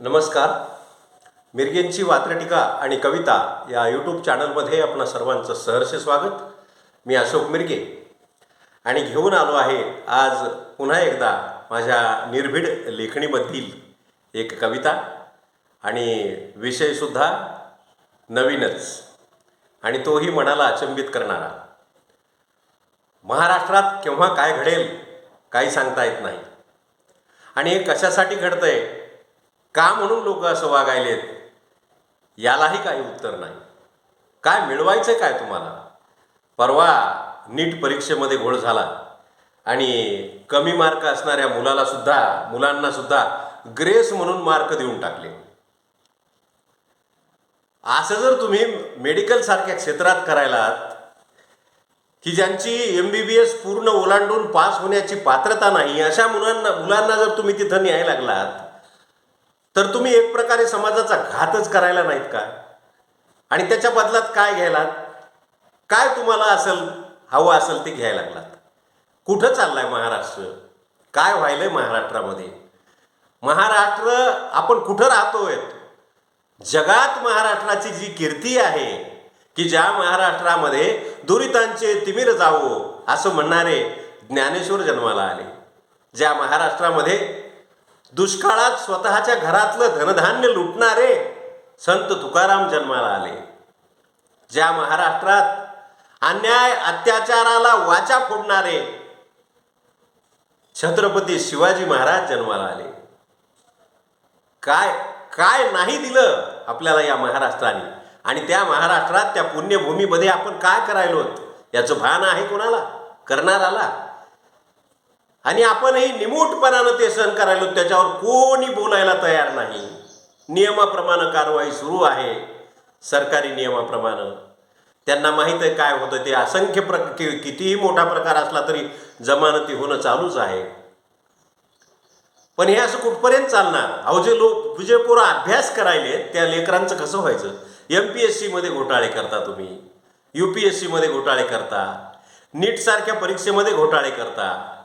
नमस्कार. मिरगेंची वात्रटिका आणि कविता या यूट्यूब चॅनलमध्ये आपणा सर्वांचं सहर्ष स्वागत. मी अशोक मिरगे. आणि घेऊन आलो आहे आज पुन्हा एकदा माझ्या निर्भीड लेखणीमधील एक कविता आणि विषयसुद्धा नवीनच. आणि तोही मनाला अचंबित करणारा. महाराष्ट्रात केव्हा काय घडेल काही सांगता येत नाही. आणि हे कशासाठी घडतं आहे का म्हणून लोक असं वागायलेत? यालाही काही उत्तर नाही. काय मिळवायचं काय तुम्हाला? परवा नीट परीक्षेमध्ये घोळ झाला. आणि कमी मार्क असणाऱ्या मुलाला सुद्धा मुलांना सुद्धा ग्रेस म्हणून मार्क देऊन टाकले. असं जर तुम्ही मेडिकल सारख्या क्षेत्रात करायलात की ज्यांची एम बी बी एस पूर्ण ओलांडून पास होण्याची पात्रता नाही अशा मुलांना मुलांना जर तुम्ही तिथं न्याय लागलात तर तुम्ही एक प्रकारे समाजाचा घातच करायला नाहीत का? आणि त्याच्या बदलात काय घ्यायलात? काय तुम्हाला असेल हवं असेल ते घ्यायला लागलात? कुठं चाललाय महाराष्ट्र? काय व्हायलंय महाराष्ट्रामध्ये? महाराष्ट्र आपण कुठं राहतोय? जगात महाराष्ट्राची जी कीर्ती आहे की ज्या महाराष्ट्रामध्ये दुरितांचे तिमिर जावो असं म्हणणारे ज्ञानेश्वर जन्माला आले. ज्या महाराष्ट्रामध्ये दुष्काळात स्वतःच्या घरातलं धनधान्य लुटणारे संत तुकाराम जन्माला आले. ज्या महाराष्ट्रात अन्याय अत्याचाराला वाचा फोडणारे छत्रपती शिवाजी महाराज जन्माला आले. काय काय नाही दिलं आपल्याला या महाराष्ट्राने? आणि त्या महाराष्ट्रात त्या पुण्यभूमीमध्ये आपण काय करायलो याचं भान आहे कोणाला? करणार आला आणि आपणही निमूटपणानं ते सहन करायलो त्याच्यावर कोणी बोलायला तयार नाही. नियमाप्रमाणे कारवाई सुरू आहे. सरकारी नियमाप्रमाणे. त्यांना माहीत आहे काय होतं ते असंख्य प्र कितीही मोठा प्रकार असला तरी जमानती होणं चालूच आहे. पण हे असं कुठपर्यंत चालणार? अहो जे लोक जे पोरं अभ्यास करायले त्या लेकरांचं कसं व्हायचं? एम पी एस सीमध्ये घोटाळे करता तुम्ही. यू पी एस सीमध्ये घोटाळे करता. नीटसारख्या परीक्षेमध्ये घोटाळे करता.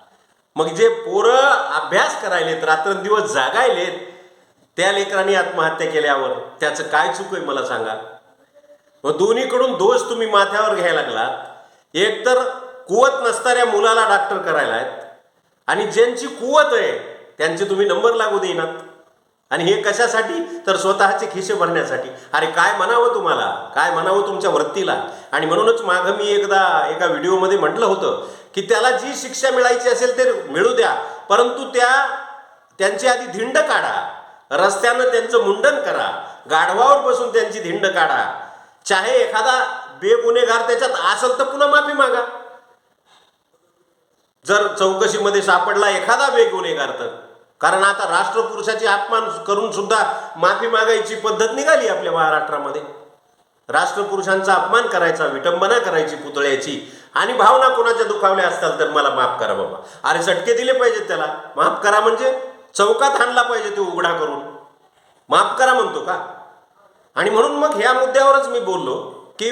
मग जे पोरं अभ्यास करायलेत रात्रंदिवस जागायलेत त्या लेकरांनी आत्महत्या केल्यावर त्याचं काय चूक आहे मला सांगा? मग दोन्हीकडून दोष तुम्ही माथ्यावर घ्यायला लागलात एक तर कुवत नसणाऱ्या मुलाला डॉक्टर करायला आहेत. आणि ज्यांची कुवत आहे त्यांचे तुम्ही नंबर लागू देईनात. आणि हे कशासाठी? तर स्वतःचे खिसे भरण्यासाठी. अरे काय म्हणावं तुम्हाला? काय म्हणावं तुमच्या वृत्तीला? आणि म्हणूनच मागं मी एकदा एका व्हिडिओमध्ये म्हटलं होतं की त्याला जी शिक्षा मिळायची असेल ते मिळू द्या परंतु त्या त्यांची आधी धिंड काढा. रस्त्यानं त्यांचं मुंडन करा. गाढवावर बसून त्यांची धिंड काढा. चाहे एखादा बेगुन्हेगार त्याच्यात असेल तर पुन्हा माफी मागा. जर चौकशीमध्ये सापडला एखादा बेगुन्हेगार तर. कारण आता राष्ट्रपुरुषाची अपमान करून सुद्धा माफी मागायची पद्धत निघाली आपल्या महाराष्ट्रामध्ये. राष्ट्रपुरुषांचा अपमान करायचा विटंबना करायची पुतळ्याची आणि भावना कोणाच्या दुखावल्या असतात तर मला माफ करा बाबा. अरे झटके दिले पाहिजेत त्याला. माफ करा म्हणजे चौकात आणला पाहिजे ते उघडा करून. माफ करा म्हणतो का? आणि म्हणून मग ह्या मुद्द्यावरच मी बोललो की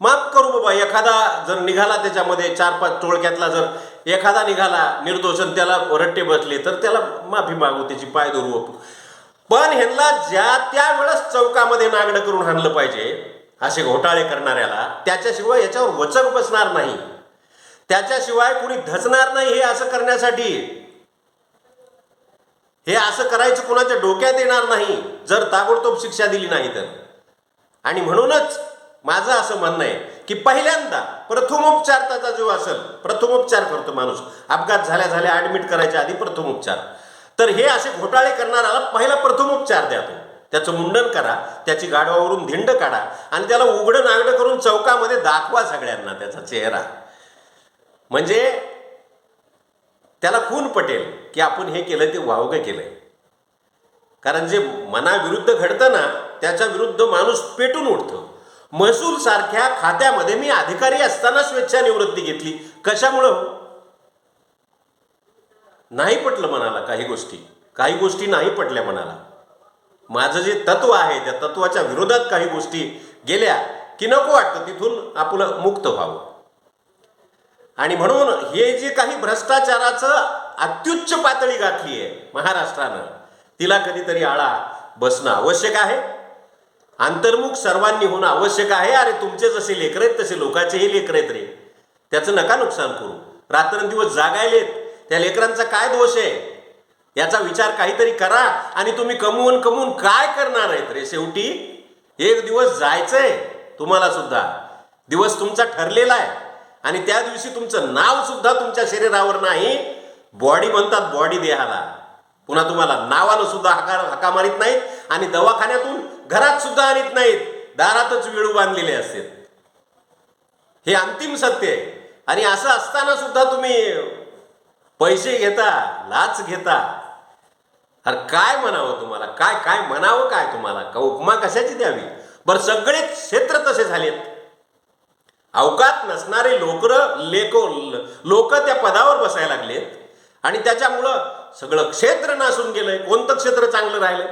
माफ करू बाबा. एखादा जर निघाला त्याच्यामध्ये चार पाच टोळक्यातला जर एखादा निघाला निर्दोष आणि त्याला रट्टे बसले तर त्याला माफी मागू त्याची पाय धरू आपण. पण ह्यांना ज्या त्यावेळेस चौकामध्ये नागडं करून हाणलं पाहिजे असे घोटाळे करणाऱ्याला त्याच्याशिवाय याच्यावर वचक बसणार नाही. त्याच्याशिवाय कुणी धचणार नाही हे असं करण्यासाठी. हे असं करायचं कुणाच्या डोक्यात येणार नाही जर ताबडतोब शिक्षा दिली नाही तर. आणि म्हणूनच माझं असं म्हणणं आहे की पहिल्यांदा प्रथमोपचार त्याचा जो असेल प्रथमोपचार करतो माणूस. अपघात झाल्या झाल्या ॲडमिट करायच्या आधी प्रथमोपचार. तर हे असे घोटाळे करणाऱ्याला पहिला प्रथमोपचार द्या तो. त्याचं मुंडन करा त्याची गाडवावरून धिंड काढा आणि त्याला उघडं नागडं करून चौकामध्ये दाखवा सगळ्यांना त्याचा चेहरा. म्हणजे त्याला खून पटेल की आपण हे केलं ते वावगं केलंय. कारण जे मनाविरुद्ध घडतं ना त्याच्या विरुद्ध माणूस पेटून उठतो. महसूल सारख्या खात्यामध्ये मी अधिकारी असताना स्वेच्छानिवृत्ती घेतली. कशामुळं? नाही पटलं मनाला काही गोष्टी. काही गोष्टी नाही पटल्या मनाला माझं जे तत्व आहे त्या तत्वाच्या विरोधात काही गोष्टी गेल्या की नको वाटतं तिथून आपलं मुक्त व्हावं. आणि म्हणून हे जे काही भ्रष्टाचाराचं अत्युच्च पातळी गाठली आहे महाराष्ट्रानं तिला कधीतरी आळा बसणं आवश्यक आहे. अंतर्मुख सर्वांनी होणं आवश्यक आहे. अरे तुमचे जसे लेकर आहेत तसे लोकांचेही लेकर आहेत रे. त्याचं नका नुकसान करू. रात्रंदिवस जागायलेत त्या लेकरांचा काय दोष आहे? याचा विचार काहीतरी करा आणि तुम्ही कमवून कमवून काय करणार आहेत रे शेवटी? एक दिवस जायचंय तुम्हाला सुद्धा. दिवस तुमचा ठरलेला आहे. आणि त्या दिवशी तुमचं नाव सुद्धा तुमच्या शरीरावर नाही. बॉडी म्हणतात बॉडी देहाला. पुन्हा तुम्हाला नावानं सुद्धा हकार हका मारित नाहीत आणि दवाखान्यातून घरात सुद्धा आणत नाहीत. दारातच विळू बांधलेले असतात. हे अंतिम सत्य आहे. आणि असं असताना सुद्धा तुम्ही पैसे घेता लाच घेता. अरे काय म्हणावं तुम्हाला? काय काय म्हणावं काय तुम्हाला? का उपमा कशाची द्यावी? बरं सगळेच क्षेत्र तसे झालेत. अवकात नसणारे लोकर लेको लोक त्या पदावर बसायला लागलेत. आणि त्याच्यामुळं सगळं क्षेत्र नासून गेलंय. कोणतं क्षेत्र चांगलं राहिलं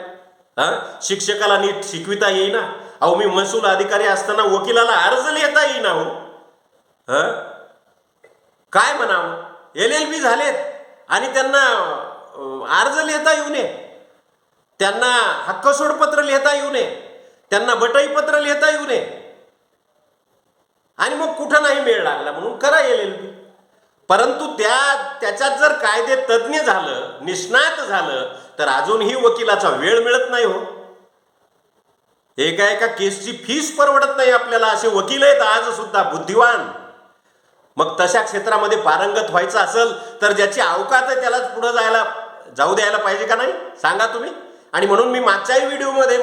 हां? शिक्षकाला नीट शिकविता येईना. अहो मी महसूल अधिकारी असताना वकिलाला अर्ज लिहिता येईना हो. हं? काय म्हणावं? एल एल बी झालेत आणि त्यांना अर्ज लिहिता येऊ नये. त्यांना हक्कसोडपत्र लिहिता येऊ नये. त्यांना बटई पत्र लिहिता येऊ नये. आणि मग कुठं नाही मेळ लागला म्हणून करा एल एल बी. परंतु त्या त्याच्यात जर कायदे तज्ज्ञ झालं निष्णात झालं तर अजूनही वकिलाचा वेळ मिळत नाही हो. एका एका केसची फीस परवडत नाही आपल्याला असे वकील आहेत आज सुद्धा बुद्धिवान. मग तशा क्षेत्रामध्ये पारंगत व्हायचं असेल तर ज्याची अवकात आहे त्यालाच पुढे जायला जाऊ द्यायला पाहिजे का नाही? सांगा तुम्ही. आणि म्हणून मी मागच्याही व्हिडिओमध्ये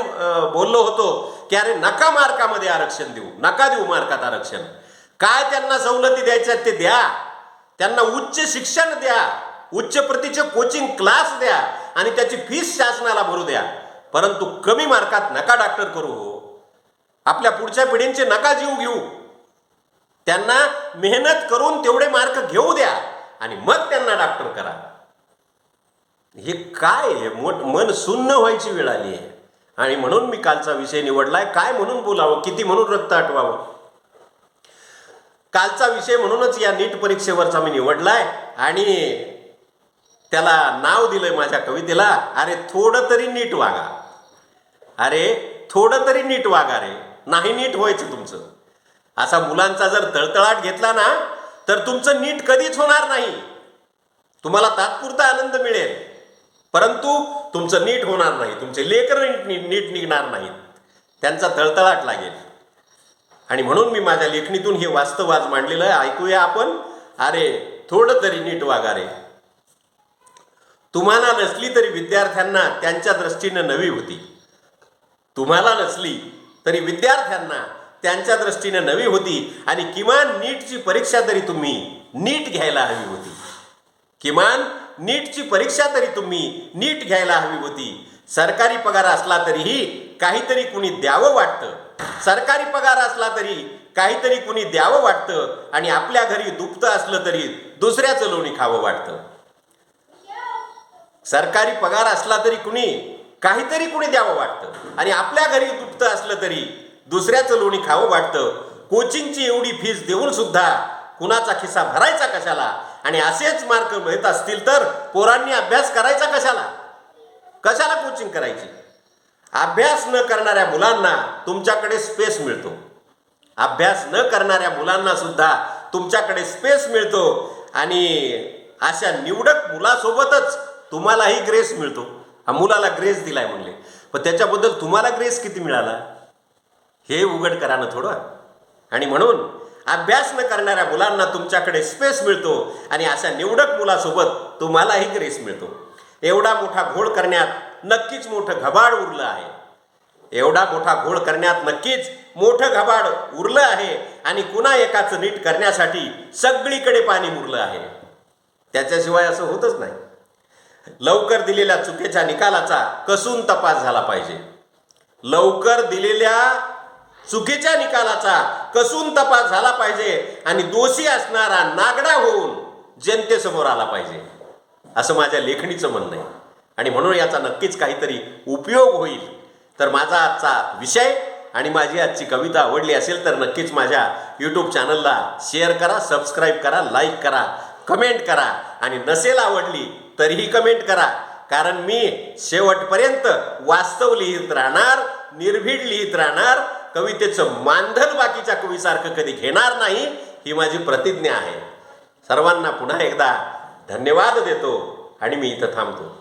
बोललो होतो की अरे नका मार्कामध्ये आरक्षण देऊ नका देऊ मार्कात आरक्षण. काय त्यांना सवलती द्यायच्या आहेत ते द्या. त्यांना उच्च शिक्षण द्या उच्च प्रतीचे कोचिंग क्लास द्या आणि त्याची फीस शासनाला भरू द्या. परंतु कमी मार्कात नका डॉक्टर करू हो. आपल्या पुढच्या पिढींचे नका जीव घेऊ. त्यांना मेहनत करून तेवढे मार्क घेऊ द्या आणि मग त्यांना डॉक्टर करा. हे काय आहे? मोठ मन सुन्न व्हायची वेळ आली आहे. आणि म्हणून मी कालचा विषय निवडलाय. काय म्हणून बोलावं? किती म्हणून रक्त आटवावं? कालचा विषय म्हणूनच या नीट परीक्षेवरचा मी निवडलाय. आणि त्याला नाव दिलंय माझ्या कवितेला अरे थोडं तरी नीट वागा. अरे थोडं तरी नीट वागा रे. नाही नीट व्हायचं तुमचं. असा मुलांचा जर तळतळाट घेतला ना तर तुमचं नीट कधीच होणार नाही. तुम्हाला तात्पुरता आनंद मिळेल. परंतु तुमचं नीट होणार नाही. तुमचे लेकर नीट नीट नीट निघणार नाहीत. त्यांचा तळतळाट लागेल. आणि म्हणून मी माझ्या लेखणीतून हे वास्तव आज मांडलेलं आहे. ऐकूया आपण. अरे थोडं तरी नीट वागा रे. तुम्हाला नसली तरी विद्यार्थ्यांना त्यांच्या दृष्टीनं नवी होती. तुम्हाला नसली तरी विद्यार्थ्यांना त्यांच्या दृष्टीनं नवी होती आणि किमान नीटची परीक्षा तरी तुम्ही नीट घ्यायला हवी होती. किमान नीटची परीक्षा तरी तुम्ही नीट घ्यायला हवी होती. सरकारी पगार असला तरीही काहीतरी कुणी द्यावं वाटतं. सरकारी पगार असला तरी काहीतरी कुणी द्यावं वाटतं आणि आपल्या घरी दुखतं असलं तरी दुसऱ्याचं लोणी खावं वाटतं. सरकारी पगार असला तरी कुणी काहीतरी कुणी द्यावं वाटतं. आणि आपल्या घरी दुपतं असलं तरी दुसऱ्याचं लोणी खावं वाटतं. कोचिंगची एवढी फीस देऊन सुद्धा कुणाचा खिस्सा भरायचा कशाला? आणि असेच मार्क मिळत असतील तर पोरांनी अभ्यास करायचा कशाला? कशाला कोचिंग करायची? अभ्यास न करणाऱ्या मुलांना तुमच्याकडे स्पेस मिळतो. अभ्यास न करणाऱ्या मुलांना सुद्धा तुमच्याकडे स्पेस मिळतो आणि अशा निवडक मुलासोबतच तुम्हालाही ग्रेस मिळतो. हा मुलाला ग्रेस दिलाय म्हणले. पण त्याच्याबद्दल तुम्हाला ग्रेस किती मिळाला? हे उघड करा ना थोडं. आणि म्हणून अभ्यास न करणाऱ्या मुलांना तुमच्याकडे स्पेस मिळतो आणि अशा निवडक मुलासोबत तुम्हालाही ग्रेस मिळतो. एवढा मोठा घोळ करण्यात नक्कीच मोठं घबाड उरलं आहे. एवढा मोठा घोळ करण्यात नक्कीच मोठं घबाड उरलं आहे आणि कुणा एकाचं नीट करण्यासाठी सगळीकडे पाणी उरलं आहे. त्याच्याशिवाय असं होतच नाही. लवकर दिलेल्या चुकीच्या निकालाचा कसून तपास झाला पाहिजे. लवकर दिलेल्या चुकीच्या निकालाचा कसून तपास झाला पाहिजे आणि दोषी असणारा नागडा होऊन जनतेसमोर आला पाहिजे. असं माझ्या लेखणीचं म्हणणं आहे. आणि म्हणून याचा नक्कीच काहीतरी उपयोग होईल. तर माझा आजचा विषय आणि माझी आजची कविता आवडली असेल तर नक्कीच माझ्या यूट्यूब चॅनलला शेअर करा सबस्क्राईब करा लाईक करा कमेंट करा. आणि नसेल आवडली तरीही कमेंट करा. कारण मी शेवटपर्यंत वास्तव लिहित राहणार निर्भीड लिहित राहणार कवितेचं मानधन बाकीच्या कवीसारखं कधी घेणार नाही ही माझी प्रतिज्ञा आहे. सर्वांना पुन्हा एकदा धन्यवाद देतो आणि मी इथं थांबतो.